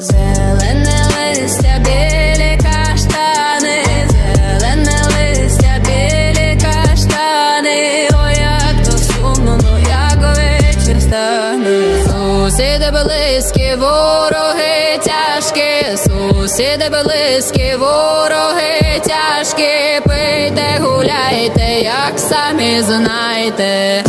Зелене листя, білі каштани, зелене листя, білі каштани, ой, як то сумно, ну як вечір стане. Сусіди близькі, вороги тяжкі, сусіди близькі, вороги тяжкі, пийте, гуляйте, як самі знайте.